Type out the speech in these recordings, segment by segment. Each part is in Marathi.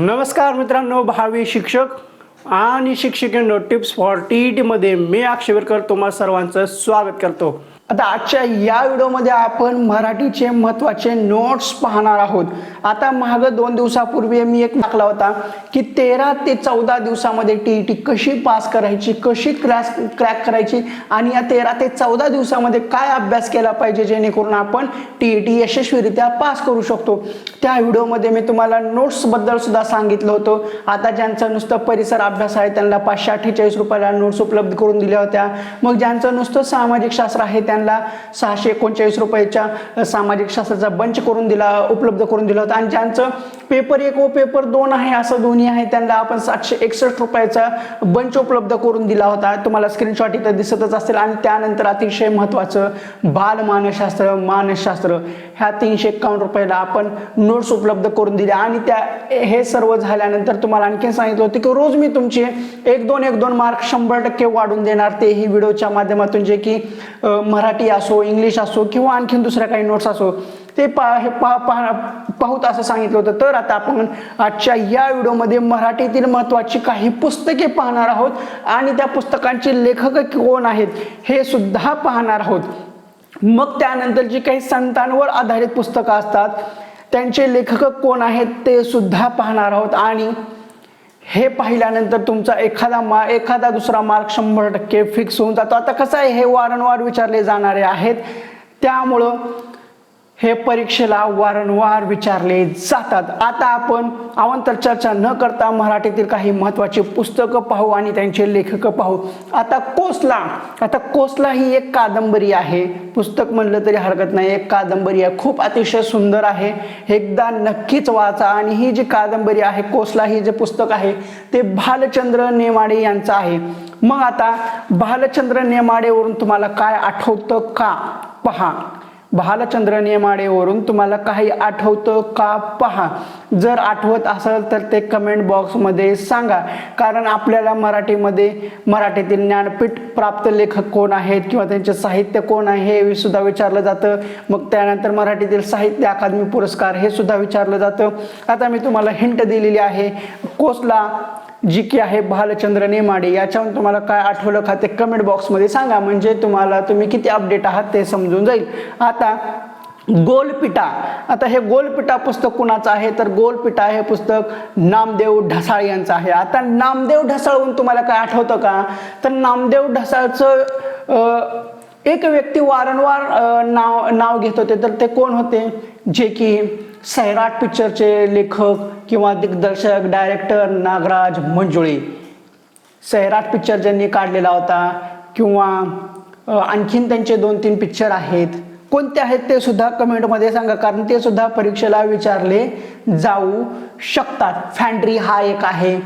नमस्कार मित्रांनो भावी शिक्षक आणि शिक्षिकेनो टिप्स फॉर टी टीमध्ये मी अक्षयवरकर तुम्हा सर्वांचं स्वागत करतो. आता आजच्या या व्हिडिओमध्ये आपण मराठीचे महत्त्वाचे नोट्स पाहणार आहोत. आता माग दोन दिवसापूर्वी मी एक टाकला होता की तेरा ते चौदा दिवसामध्ये टी ई टी कशी पास करायची कशी क्रॅस क्रॅक करायची आणि या तेरा ते चौदा दिवसामध्ये काय अभ्यास केला पाहिजे जेणेकरून आपण टी ई टी यशस्वीरित्या पास करू शकतो. त्या व्हिडिओमध्ये मी तुम्हाला नोट्सबद्दल सुद्धा सांगितलं होतं. आता ज्यांचं नुसतं परिसर अभ्यास आहे त्यांना पाचशे अठ्ठेचाळीस रुपयाला नोट्स उपलब्ध करून दिल्या होत्या. मग ज्यांचं नुसतं सामाजिक शास्त्र आहे त्यांना सहाशे एकोणचाळीस रुपयाच्या सामाजिक शास्त्राचा बंच करून दिला उपलब्ध करून दिला होता. आणि ज्यांचं पेपर एक व पेपर दोन आहे असं दोन्ही आहे त्यांना आपण सातशे एकसष्ट रुपयाचा बंच उपलब्ध करून दिला होता. तुम्हाला स्क्रीनशॉट इथं दिसतच असेल. आणि त्यानंतर अतिशय महत्त्वाचं बाल मानसशास्त्र मानसशास्त्र ह्या तीनशे एक्कावन्न रुपयाला आपण नोट्स उपलब्ध करून दिल्या आणि त्या हे सर्व झाल्यानंतर तुम्हाला आणखी सांगितलं होतं की रोज मी तुमचे एक दोन एक दोन मार्क शंभर टक्के वाढून देणार. ते ही व्हिडिओच्या माध्यमातून जे की मराठी मराठी असो इंग्लिश असो किंवा आणखीन दुसऱ्या काही नोट्स असो ते पा हे पा पा पाहूत असं सांगितलं होतं. तर आता आपण आजच्या या व्हिडिओमध्ये मराठीतील महत्त्वाची काही पुस्तके पाहणार आहोत आणि त्या पुस्तकांचे लेखक कोण आहेत हे सुद्धा पाहणार आहोत. मग त्यानंतर जी काही संतांवर आधारित पुस्तकं असतात त्यांचे लेखक कोण आहेत ते सुद्धा पाहणार आहोत आणि हे पाहिल्यानंतर तुमचा एखादा मा एखादा दुसरा मार्क शंभर टक्के फिक्स होऊन जातो. आता कसं आहे हे वारंवार विचारले जाणारे आहेत. त्यामुळं हे परीक्षेला वारंवार विचारले जातात. आता आपण अवांतर चर्चा न करता मराठीतील काही महत्त्वाची पुस्तकं पाहू आणि त्यांचे लेखक पाहू. आता कोसला. आता कोसला ही एक कादंबरी आहे. पुस्तक म्हणलं तरी हरकत नाही. एक कादंबरी आहे. खूप अतिशय सुंदर आहे. एकदा नक्कीच वाचा. आणि ही जी कादंबरी आहे कोसला ही जे पुस्तक आहे ते भालचंद्र नेमाडे यांचं आहे. मग आता भालचंद्र नेमाडेवरून तुम्हाला काय आठवतं का? पहा. भालचंद्र नेमाडेवरून तुम्हाला काही आठवतं का पहा. जर आठवत असेल तर ते कमेंट बॉक्समध्ये सांगा. कारण आपल्याला मराठीमध्ये मराठीतील ज्ञानपीठ प्राप्त लेखक कोण आहेत किंवा त्यांचे साहित्य कोण आहे हे सुद्धा विचारलं जातं. मग त्यानंतर मराठीतील साहित्य अकादमी पुरस्कार हे सुद्धा विचारलं जातं. आता मी तुम्हाला हिंट दिलेली आहे. कोसला जी की आहे भालचंद्र नेमाडे याच्यावर तुम्हाला काय आठवलं का ते कमेंट बॉक्समध्ये सांगा. म्हणजे तुम्हाला तुम्ही किती अपडेट आहात ते समजून जाईल. आता गोलपिटा. आता हे गोलपिटा पुस्तक कुणाचं आहे? तर गोलपिटा हे पुस्तक नामदेव ढसाळ यांचं आहे. आता नामदेव ढसाळहून तुम्हाला काय आठवतं का? तर नामदेव ढसाळचं एक व्यक्ती वारंवार नाव नाव घेत होते. तर ते कोण होते? जे की सैराट पिक्चरचे लेखक किंवा दिग्दर्शक डायरेक्टर नागराज मंजुळे. सैराट पिक्चर ज्यांनी काढलेला होता किंवा आणखीन त्यांचे दोन तीन पिक्चर आहेत. कोणते आहेत ते सुद्धा कमेंटमध्ये सांगा कारण ते सुद्धा परीक्षेला विचारले जाऊ शकतात. फॅन्ड्री हा एक आहे.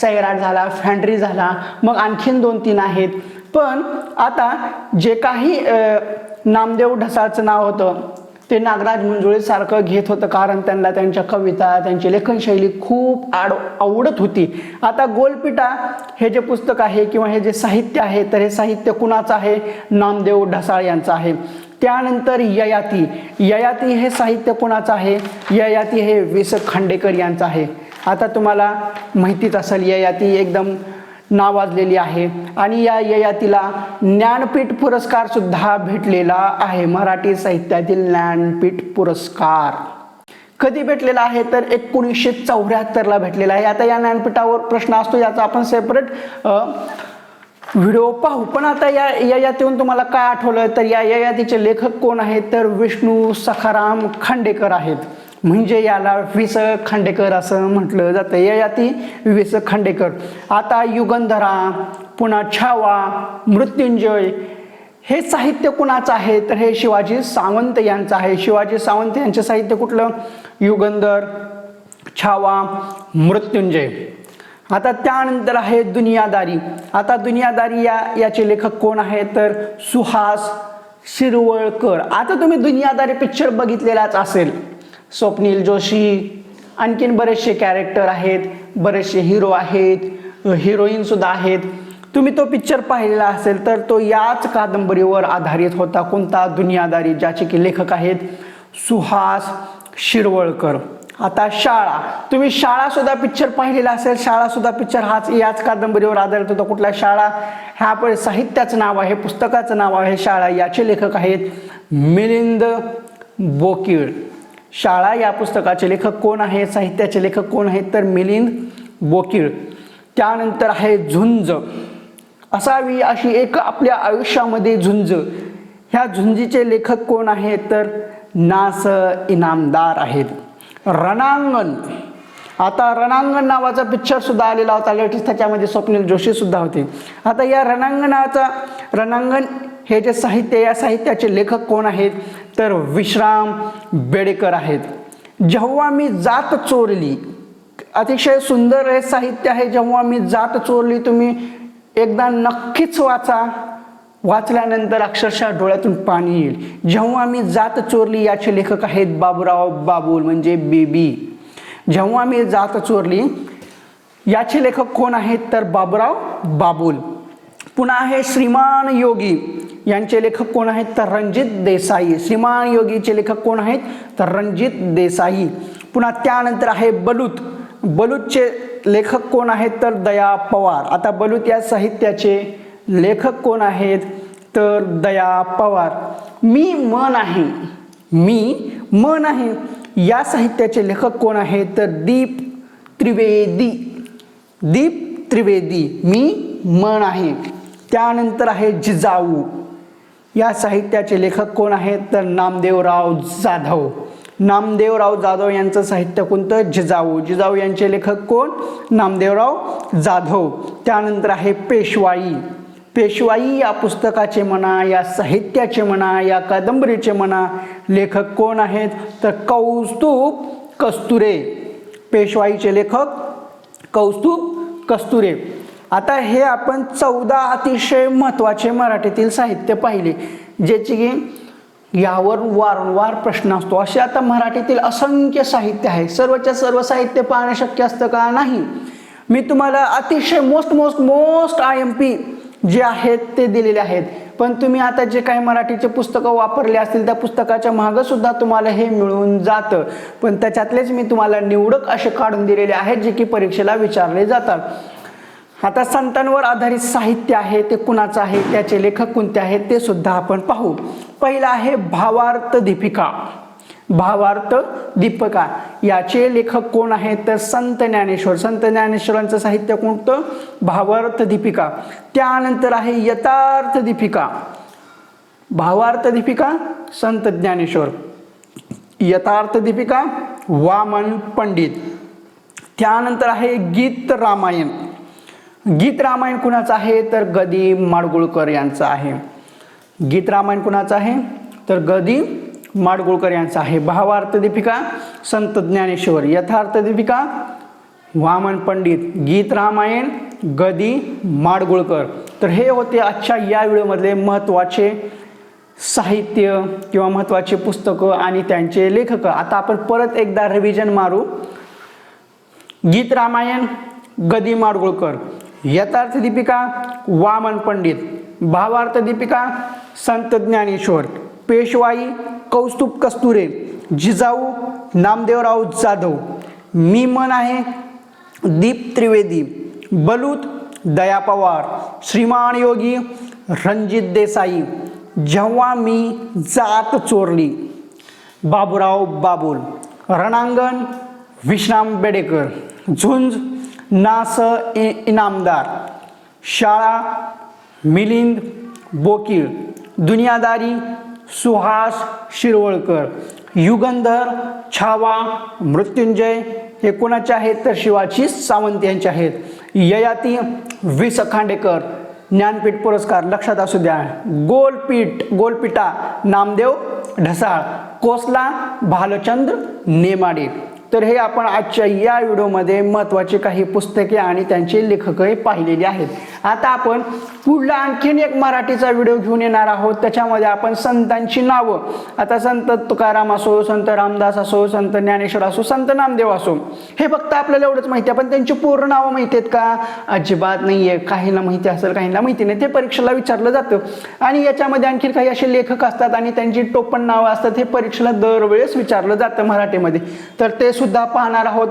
सैराट झाला फॅन्ड्री झाला मग आणखीन दोन तीन आहेत. पण आता जे काही नामदेव ढसाचं नाव होतं ते नागराज मंजुळे सारखं घेत होतं कारण त्यांना त्यांच्या कविता त्यांची लेखनशैली खूप आड आवडत होती. आता गोलपिटा हे जे पुस्तक आहे किंवा हे जे साहित्य आहे तर हे साहित्य कुणाचं आहे? नामदेव ढसाळ यांचं आहे. त्यानंतर ययाती. ययाती हे साहित्य कुणाचं आहे? ययाती हे वि स खांडेकर यांचं आहे. आता तुम्हाला माहितीच असेल ययाती एकदम नावाजलेली आहे. आणि या ययातीला ज्ञानपीठ पुरस्कार सुद्धा भेटलेला आहे. मराठी साहित्यातील ज्ञानपीठ पुरस्कार. कधी भेटलेला आहे? तर एकोणीसशे चौऱ्याहत्तरला भेटलेला आहे. आता या ज्ञानपीठावर प्रश्न असतो याचा आपण सेपरेट व्हिडिओ पाहू. पण आता या ययातीहून तुम्हाला काय आठवलं? तर या ययातीचे लेखक कोण आहेत? तर विष्णू सखाराम खांडेकर आहेत. म्हणजे याला वि स खांडेकर असं म्हटलं जातं. ययाती वि स खांडेकर आता युगंधरा पुन्हा छावा मृत्युंजय हे साहित्य कुणाचं आहे? तर हे शिवाजी सावंत यांचं आहे. शिवाजी सावंत यांचे साहित्य कुठलं? युगंधर छावा मृत्युंजय. आता त्यानंतर आहे दुनियादारी. आता दुनियादारी या याचे लेखक कोण आहे तर सुहास शिरवळकर. आता तुम्ही दुनियादारी पिक्चर बघितलेलाच असेल. स्वप्नील जोशी आणखीन बरेचसे कॅरेक्टर आहेत बरेचसे हिरो आहेत हिरोईनसुद्धा आहेत. तुम्ही तो पिक्चर पाहिलेला असेल तर तो याच कादंबरीवर आधारित होता. कोणता दुनियादारी ज्याचे की लेखक आहेत? सुहास शिरवळकर. आता शाळा. तुम्ही शाळासुद्धा पिक्चर पाहिलेला असेल. शाळासुद्धा पिक्चर हाच याच कादंबरीवर आधारित होता. कुठल्या शाळा? ह्या पण साहित्याचं नाव आहे पुस्तकाचं नाव आहे शाळा. याचे लेखक आहेत मिलिंद बोकीळ. शाळा या पुस्तकाचे लेखक कोण आहेत? साहित्याचे लेखक कोण आहेत? तर मिलिंद बोकीळ त्यानंतर आहे झुंज. असावी अशी एक आपल्या आयुष्यामध्ये झुंज. ह्या झुंजीचे लेखक कोण आहेत? तर नास इनामदार आहेत. रणांगण. आता रणांगण नावाचा पिक्चर सुद्धा आलेला होता. लेटेस्ट त्याच्यामध्ये स्वप्नील जोशी सुद्धा होते. आता या रणांगणाचा रणांगण हे जे साहित्य या साहित्याचे लेखक कोण आहेत? तर विश्राम बेडेकर आहेत. जेव्हा मी जात चोरली अतिशय सुंदर हे साहित्य आहे जेव्हा मी जात चोरली तुम्ही एकदा नक्कीच वाचा. वाचल्यानंतर अक्षरशः डोळ्यातून पाणी येईल. जेव्हा मी जात चोरली याचे लेखक आहेत बाबूराव बाबूल म्हणजे बेबी जेव्हा मी जात चोरली याचे लेखक कोण आहेत तर बाबूराव बाबूल. पुन्हा आहे श्रीमान योगी. यांचे लेखक कोण आहेत? तर रणजित देसाई. श्रीमान योगीचे लेखक कोण आहेत? तर रणजित देसाई. पुन्हा त्यानंतर आहे बलूत. बलूतचे लेखक कोण आहेत? तर दया पवार. आता बलूत या साहित्याचे लेखक कोण आहेत? तर दया पवार. मी मन आहे. मी मन आहे. या साहित्याचे लेखक कोण आहेत? तर दीप त्रिवेदी. दीप त्रिवेदी. मी मन आहे. त्यानंतर आहे जिजाऊ. या साहित्याचे लेखक कोण आहेत? तर नामदेवराव जाधव. नामदेवराव जाधव यांचं साहित्य कोणतं? जिजाऊ. जिजाऊ यांचे लेखक कोण? नामदेवराव जाधव. त्यानंतर आहे पेशवाई. पेशवाई या पुस्तकाचे म्हणा या साहित्याचे म्हणा या कादंबरीचे म्हणा लेखक कोण आहेत? तर कौस्तुभ कस्तुरे. पेशवाईचे लेखक कौस्तुभ कस्तुरे. आता हे आपण चौदा अतिशय महत्त्वाचे मराठीतील साहित्य पाहिले ज्याची की यावर वारंवार प्रश्न असतो. असे आता मराठीतील असंख्य साहित्य आहे. सर्वच्या सर्व साहित्य पाहणे शक्य असतं का? नाही. मी तुम्हाला अतिशय most most most I M P जे आहेत ते दिलेले आहेत. पण तुम्ही आता जे काही मराठीचे पुस्तकं वापरले असतील त्या पुस्तकाच्या मागं सुद्धा तुम्हाला हे मिळून जातं. पण त्याच्यातलेच मी तुम्हाला निवडक असे काढून दिलेले आहेत जे की परीक्षेला विचारले जातात. आता संतांवर आधारित साहित्य आहे ते कुणाचं आहे त्याचे लेखक कोणते आहेत ते सुद्धा आपण पाहू. पहिलं आहे भावार्थ दीपिका. भावार्थ दीपिका. याचे लेखक कोण आहेत? तर संत ज्ञानेश्वर. संत ज्ञानेश्वरांचं साहित्य कोणतं? भावार्थ दीपिका. त्यानंतर आहे यथार्थ दीपिका. भावार्थ दीपिका संत ज्ञानेश्वर. यथार्थ दीपिका वामन पंडित. त्यानंतर आहे गीत रामायण. गीत रामायण कुणाचं आहे? तर गदी माडगुळकर यांचं आहे. गीत रामायण कुणाचं आहे? तर गदी माडगुळकर यांचं आहे. भावार्थ दीपिका संत ज्ञानेश्वर. यथार्थ दीपिका वामन पंडित. गीत रामायण गदी माडगुळकर. तर हे होते आजच्या या व्हिडिओमधले महत्त्वाचे साहित्य किंवा महत्त्वाचे पुस्तकं आणि त्यांचे लेखक. आता आपण परत एकदा रिव्हिजन मारू. गीत रामायण गदी माडगुळकर. यथार्थ दीपिका वामन पंडित. भावार्थ दीपिका संत ज्ञानेश्वर. पेशवाई कौस्तुभ कस्तुरे. जिजाऊ नामदेवराव जाधव. मी मन आहे दीप त्रिवेदी. बलूत दया पवार. श्रीमान योगी रणजित देसाई. जेव्हा मी जात चोरली. बाबूराव बाबुल. रणांगण विश्राम बेडेकर. झुंज नास इ इनामदार शाळा मिलिंद बोकीळ दुनियादारी सुहास शिरवळकर युगंधर छावा मृत्युंजय हे कोणाचे आहेत तर शिवाजी सावंत यांचे आहेत. ययाती वि स खांडेकर ज्ञानपीठ पुरस्कार लक्षात असू द्या. गोलपीठ गोलपीठा नामदेव ढसाळ कोसला भालचंद्र नेमाडे. तर हे आपण आजच्या या व्हिडिओमध्ये महत्त्वाची काही पुस्तके आणि त्यांचे लेखकही पाहिलेली आहेत. आता आपण पुढला आणखीन एक मराठीचा व्हिडिओ घेऊन येणार आहोत. त्याच्यामध्ये आपण संतांची नावं. आता संत तुकाराम असो संत रामदास असो संत ज्ञानेश्वर असो संत नामदेव असो हे फक्त आपल्याला एवढंच माहिती आहे. पण त्यांची पूर्ण नावं माहिती आहेत का? अजिबात नाही आहे काहीला माहिती असेल काहींना माहिती नाही. ते परीक्षेला विचारलं जातं. आणि याच्यामध्ये आणखी काही असे लेखक असतात आणि त्यांची टोपण नावं असतात हे परीक्षेला दरवेळेस विचारलं जातं मराठीमध्ये. तर ते सुद्धा पाहणार आहोत.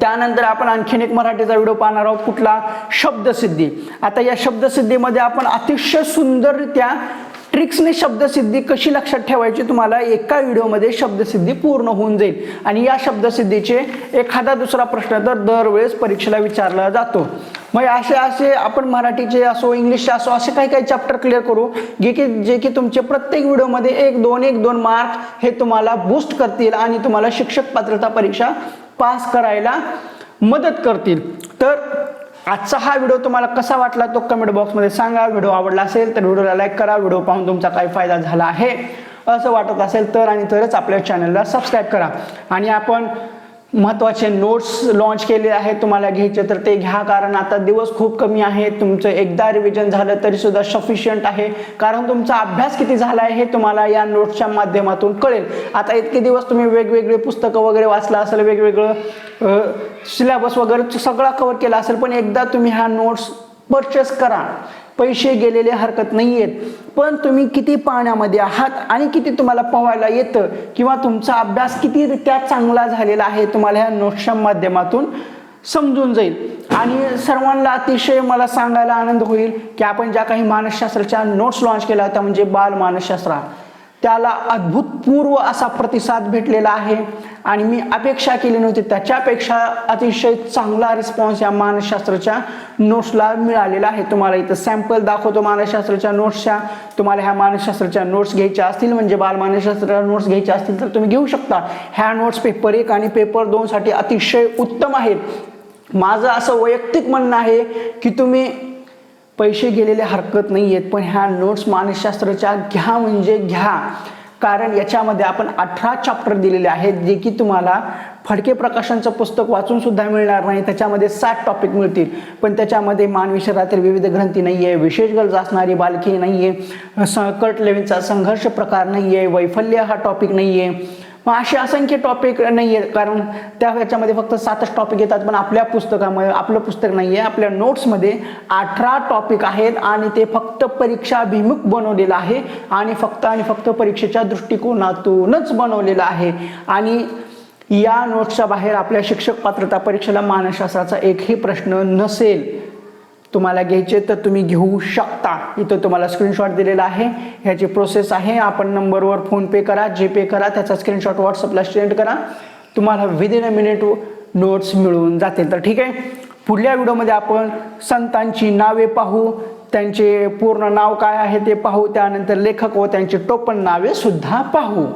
त्यानंतर आपण आणखीन एक मराठीचा व्हिडिओ पाहणार आहोत. कुठला? शब्दसिद्धी. आता या शब्दसिद्धीमध्ये आपण अतिशय सुंदररित्या ट्रिक्सने शब्दसिद्धी कशी लक्षात ठेवायची तुम्हाला एका व्हिडिओमध्ये शब्दसिद्धी पूर्ण होऊन जाईल. आणि या शब्दसिद्धीचे एखादा दुसरा प्रश्न तर दरवेळेस परीक्षेला विचारला जातो. मग असे असे आपण मराठीचे असो इंग्लिशचे असो असे काही काही चॅप्टर क्लिअर करू जे की जे की तुमचे प्रत्येक व्हिडिओमध्ये एक दोन एक दोन मार्क हे तुम्हाला बूस्ट करतील आणि तुम्हाला शिक्षक पात्रता परीक्षा पास करायला मदत करतील. तर आजचा हा व्हिडिओ तुम्हाला कसा वाटला तो कमेंट बॉक्समध्ये सांगा. व्हिडिओ आवडला असेल तर व्हिडिओला लाईक करा. व्हिडिओ पाहून तुमचा काय फायदा झाला आहे असं वाटत असेल तर आणि तरच आपल्या चॅनलला सबस्क्राईब करा. आणि आपण महत्त्वाचे नोट्स लॉन्च केले आहेत तुम्हाला घ्यायचे तर ते घ्या कारण आता दिवस खूप कमी आहे तुमचं एकदा रिव्हिजन झालं तरी सुद्धा सफिशियंट आहे. कारण तुमचा अभ्यास किती झाला आहे हे तुम्हाला या नोट्सच्या माध्यमातून कळेल. आता इतके दिवस तुम्ही वेगवेगळे पुस्तकं वगैरे वाचला असेल वेगवेगळं सिलेबस वगैरे सगळा कवर केला असेल पण एकदा तुम्ही ह्या नोट्स परचेस करा. पैसे गेलेले हरकत नाही आहेत पण तुम्ही किती पाण्यामध्ये आहात आणि किती तुम्हाला पोहायला येतं किंवा तुमचा अभ्यास कितीरित्या चांगला झालेला आहे तुम्हाला ह्या नोट्सच्या माध्यमातून समजून जाईल. आणि सर्वांना अतिशय मला सांगायला आनंद होईल की आपण ज्या काही मानसशास्त्राच्या नोट्स लॉन्च केल्या होत्या म्हणजे बाल मानसशास्त्र. त्याला अद्भुतपूर्व असा प्रतिसाद भेटलेला आहे. आणि मी अपेक्षा केली नव्हती त्याच्यापेक्षा अतिशय चांगला रिस्पॉन्स या मानसशास्त्राच्या नोट्सला मिळालेला आहे. तुम्हाला इथं सॅम्पल दाखवतो मानसशास्त्राच्या नोट्सच्या तुम्हाला ह्या मानसशास्त्राच्या नोट्स घ्यायच्या असतील म्हणजे बालमानसशास्त्राच्या नोट्स घ्यायच्या असतील तर तुम्ही घेऊ शकता. ह्या नोट्स पेपर एक आणि पेपर दोनसाठी अतिशय उत्तम आहेत. माझं असं वैयक्तिक म्हणणं आहे की तुम्ही पैसे गेलेले हरकत नाही आहेत पण ह्या नोट्स मानसशास्त्राच्या घ्या म्हणजे घ्या. कारण याच्यामध्ये आपण अठरा चॅप्टर दिलेले आहेत जे की तुम्हाला फडके प्रकाशनचं पुस्तक वाचून सुद्धा मिळणार नाही. त्याच्यामध्ये सात टॉपिक मिळतील. पण त्याच्यामध्ये मानवी शरीरातील विविध ग्रंथी नाही आहे विशेष गरज असणारी बालकी नाही आहे स कट लेव्हिनचा संघर्ष प्रकार नाही आहे वैफल्य हा टॉपिक नाही आहे मग असे असंख्य टॉपिक नाही आहेत कारण त्या ह्याच्यामध्ये फक्त सातच टॉपिक येतात पण आपल्या पुस्तकामध्ये आपलं पुस्तक नाही आहे आपल्या नोट्समध्ये अठरा टॉपिक आहेत आणि ते फक्त परीक्षाभिमुख बनवलेलं आहे आणि फक्त आणि फक्त परीक्षेच्या दृष्टिकोनातूनच बनवलेलं आहे. आणि या नोट्सच्या बाहेर आपल्या शिक्षक पात्रता परीक्षेला मानसशास्त्राचा एकही प्रश्न नसेल. तुम्हाला घ्यायचे तर तुम्ही घेऊ शकता. इथं तुम्हाला स्क्रीनशॉट दिलेला आहे. ह्याची प्रोसेस आहे. आपण नंबरवर फोनपे करा जी पे करा त्याचा स्क्रीनशॉट व्हॉट्सअपला सेंड करा. तुम्हाला विदिन अ मिनिट नोट्स मिळून जातील. तर ठीक आहे. पुढल्या व्हिडिओमध्ये आपण संतांची नावे पाहू. त्यांचे पूर्ण नाव काय आहे ते पाहू. त्यानंतर लेखक व त्यांची टोपण नावे सुद्धा पाहू.